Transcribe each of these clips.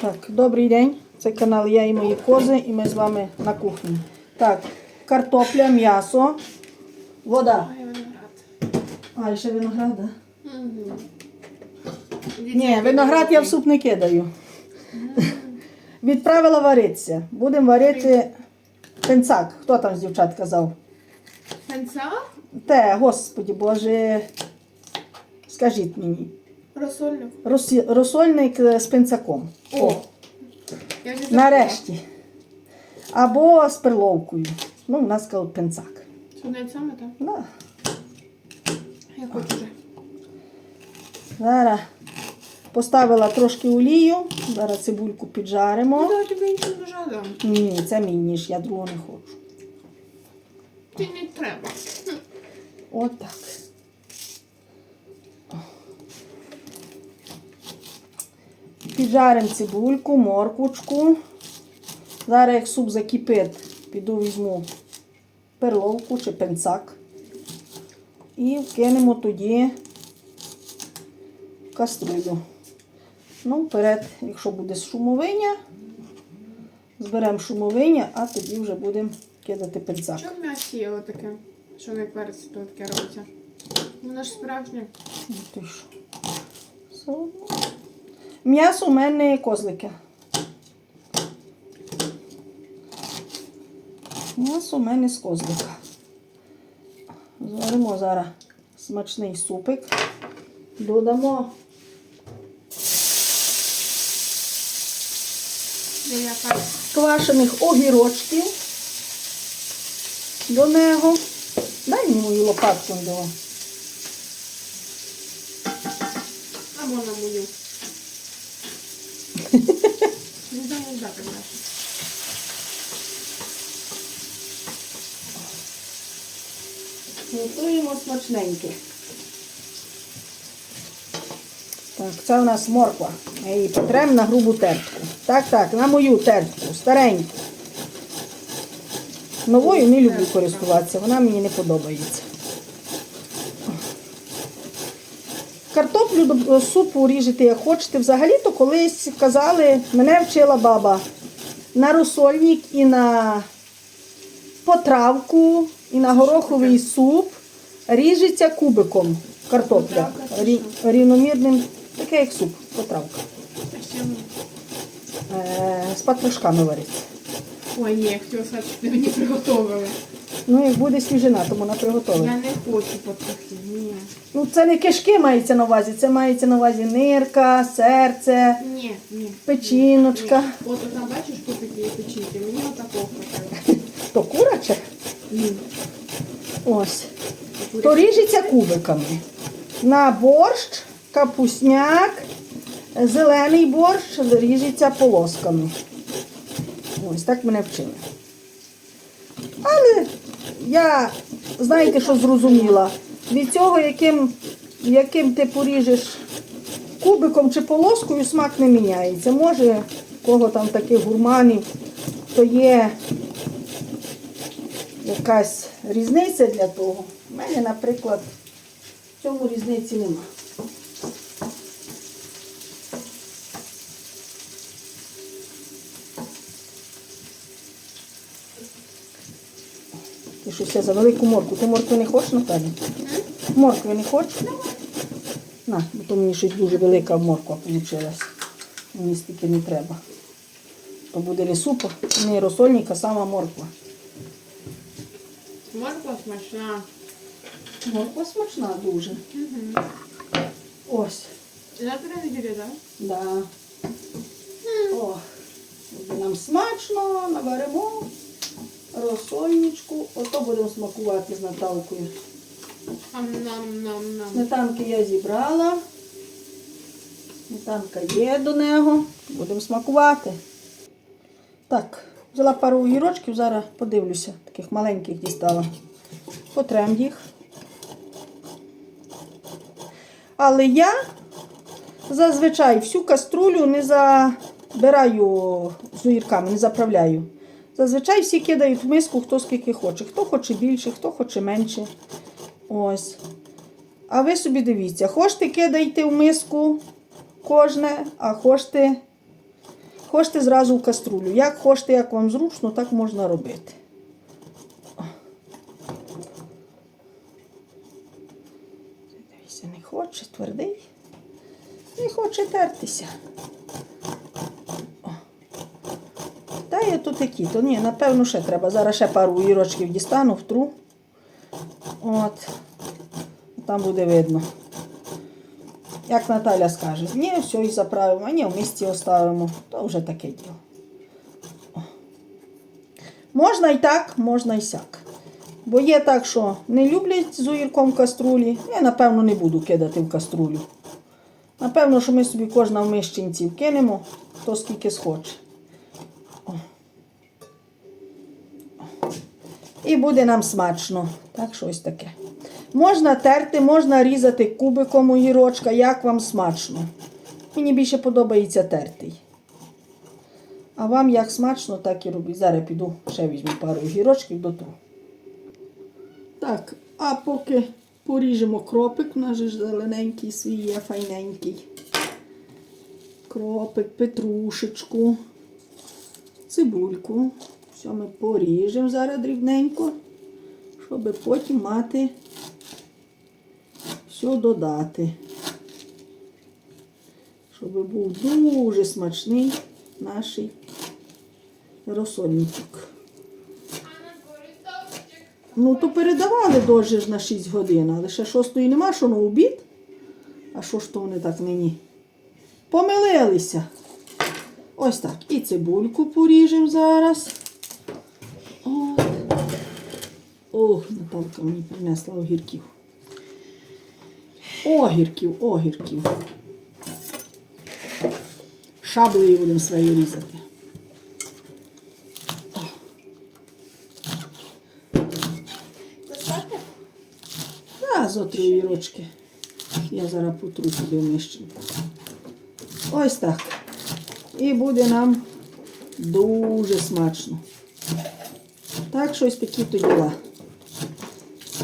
Так, добрий день. Це канал Я і мої кози, і ми з вами на кухні. Так, картопля, м'ясо, вода. А, і ще виноград? Угу. Ні, виноград я в суп не кидаю. Відправила варитися. Будемо варити пенцак. Хто там з дівчат казав? Пенса? Те, господі Боже, скажіть мені. Розсольник. Розсольник з пенцаком. О, Я вже забула. нарешті. Або з перловкою. Ну, у нас кажуть пенцак. Це й саме, так? Да. Я хочу вже. Зараз поставила трошки олію. Зараз цибульку Ну, піджаримо. да, тобі нічого не жадам. Ні, це мій ніж, я другого не хочу. Ти не треба. Отак. Піджаримо цибульку, морквочку. Зараз як суп закипить, піду візьму перловку чи пенцак. І вкинемо тоді в каструлю. Ну, вперед, якщо буде шумовиня, зберемо шумовиня, а тоді вже будемо кидати пенцак. Що в м'ясі є отаке? Що не перець то таке робиться? Воно ж справжнє. Ну, ти що? Все одно. М'ясо у мене козлики. М'ясо у мене з козлика. Зваримо зараз смачний супик. Додамо квашених огірочків до нього. Дай мені мою лопатку до. Або на мою. Як. Готуємо смачненьке. Так, це у нас морква. Ми її потремо на грубу тертку. Так, так, на мою тертку, стареньку. Новою не люблю користуватися, вона мені не подобається. Картоплю до супу ріжете як хочете. Взагалі-то колись казали, мене вчила баба на розсольник і на потравку і на гороховий суп ріжеться кубиком картопля. Рі, рівномірним, таке як суп, потравка. Е, з патрушками вариться. Ой, ні, я хотіла сказати, що мені приготували. Ну, як буде свіжина, то вона приготовить. Я не хочу потрохи. Ні. Ну, це не кишки мається на увазі, це мається на увазі нирка, серце, Ні, ні. печіночка. Ні. От там бачиш, що такі печінки? Мені отакого. То кураче? Ні. Ось. То ріжеться кубиками. На борщ, капусняк, зелений борщ ріжеться полосками. Ось так мене вчили. Я, знаєте, що зрозуміла? Від цього, яким, яким ти поріжеш кубиком чи полоскою, смак не міняється. Може, кого там таких гурманів, то є якась різниця для того. У мене, наприклад, в цьому різниці нема. Ти щось я за велику морку. Ти моркви не хочеш, Наталя? Моркви не хочеш? На, бо то мені щось дуже велика морква вийшла. Мені стільки не треба. То буде не суп, не розсольник, а сама морква. Морква смачна. Морква смачна дуже. Угу. Ось. Завтра неділя, так? Да. О, буде нам смачно, наберемо розсольничку. Ото будемо смакувати з Наталкою. Сметанки я зібрала. Сметанка є до нього. Будемо смакувати. Так, взяла пару огірочків, зараз подивлюся. Таких маленьких дістала. Потрем їх. Але я зазвичай всю каструлю не забираю з огірками, не заправляю. Зазвичай всі кидають в миску, хто скільки хоче. Хто хоче більше, хто хоче менше. Ось. А ви собі дивіться, хочете кидайте в миску кожне, а хочете Хочете зразу в каструлю. Як хочете, як вам зручно, так можна робити. Дивіться, не хоче, твердий. Не хоче тертися. О. Та є тут такі, то ні, напевно, ще треба. Зараз ще пару ірочків дістану, втру. От. Там буде видно. Як Наталя скаже, ні, все і заправимо, ні, в місці оставимо. То вже таке діло. Можна і так, можна і сяк. Бо є так, що не люблять з огірком каструлі. Я, напевно, не буду кидати в каструлю. Напевно, що ми собі кожна в мищенці вкинемо, хто скільки схоче. І буде нам смачно. Так, щось таке. Можна терти, можна різати кубиком огірочка, як вам смачно. Мені більше подобається тертий. А вам як смачно, так і робіть. Зараз піду ще візьму пару огірочків до того. Так, а поки поріжемо кропик, у нас ж зелененький свій є файненький. Кропик, петрушечку, цибульку. Все ми поріжемо зараз дрібненько, щоб потім мати все додати. Щоб був дуже смачний наш розсольничок. Ну, то передавали дощ ж на 6 годин, але ще шостої нема, що на обід. А що ж то вони так нині? Помилилися. Ось так. І цибульку поріжемо зараз. От. Ох, Наталка мені принесла огірків. Огірків, огірків. Шаблею будемо свої різати. А, зо три огірочки. Я зараз потру собі в мищенку. Ось так. І буде нам дуже смачно. Так, щось такі то діла.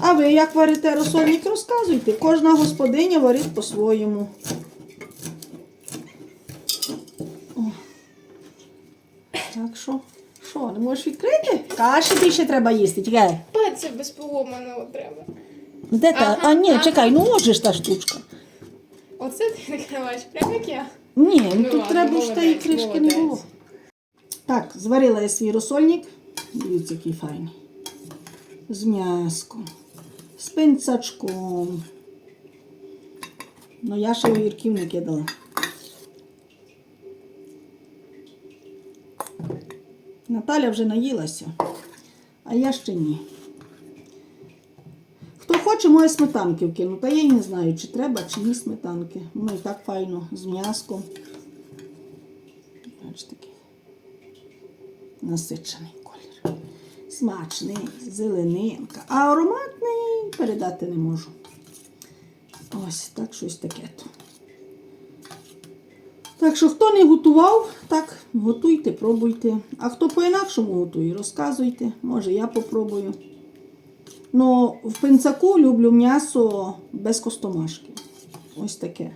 А ви як варите розсольник, розказуйте. Кожна господиня варить по-своєму. Так що, що, не можеш відкрити? Каші більше треба їсти. Тікай. Пальці без поломаного треба. Де та? Ага, а, ні, ага. чекай, ну ж та штучка. Оце ти відкриваєш, прямо як я. Ні, ну, Ну тут ладно, треба ж тієї молодець, кришки не було. Так, зварила я свій розсольник. Дивіться, який файний. З м'яском, з пенцачком. Ну, я ще огірків не кидала. Наталя вже наїлася, а я ще ні. Хто хоче, може сметанки вкинути. А я й не знаю, чи треба, чи ні сметанки. Ну і так файно, з м'яском. Бачите, такий насичений колір. Смачний, зеленинка. А ароматний передати не можу. Ось так щось таке. Так що, хто не готував, так готуйте, пробуйте. А хто по-інакшому готує, розказуйте. Може, я попробую. Ну, в пинцаку люблю м'ясо без костомашки. Ось таке.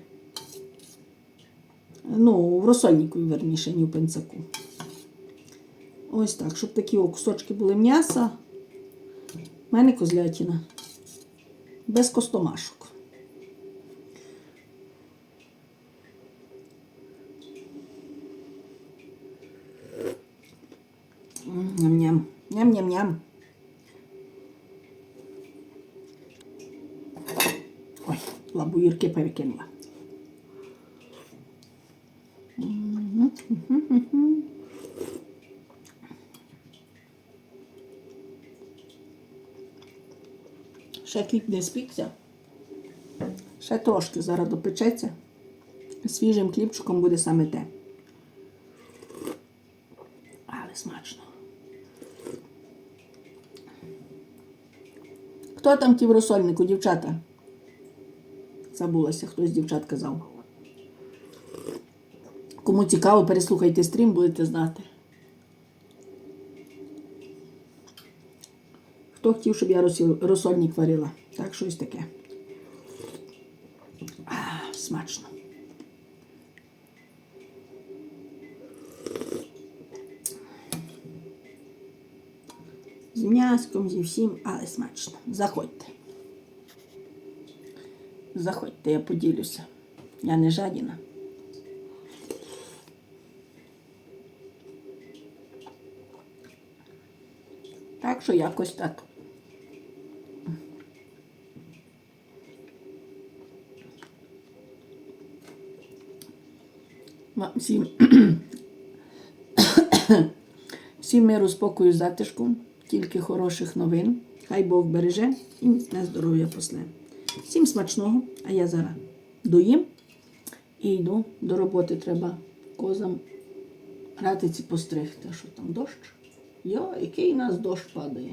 Ну, в розсольнику, верніше, ні в пинцаку. Ось так, щоб такі кусочки були м'яса. У мене козлятина. Без костомашок. Ням-ням. Ням-ням-ням. Ой, лабуїрки перекинула. Ще кіт не спікся. Ще трошки зараз допечеться. Свіжим хлібчиком буде саме те. Але смачно. Хто там ті в розсольнику, дівчата? Забулася, хтось дівчат казав. Кому цікаво, переслухайте стрім, будете знати. хто хотів, щоб я розсольник варила. Так, щось таке. А, смачно. З м'яском, зі всім, але смачно. Заходьте. Заходьте, я поділюся. Я не жадіна. Так що якось так. Всім, всім миру, спокою, затишку, тільки хороших новин. Хай Бог береже і міцне здоров'я после. Всім смачного, а я зараз доїм і йду до роботи. Треба козам ратиці постригти. Що там дощ? Йо, який нас дощ падає.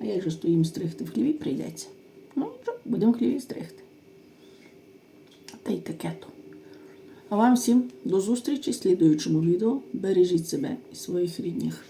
А як же стоїм стригти? В хліві прийдеться. Ну, будемо хліві стригти. Та й таке то. А вам всім до зустрічі в слідуючому відео. Бережіть себе і своїх рідних.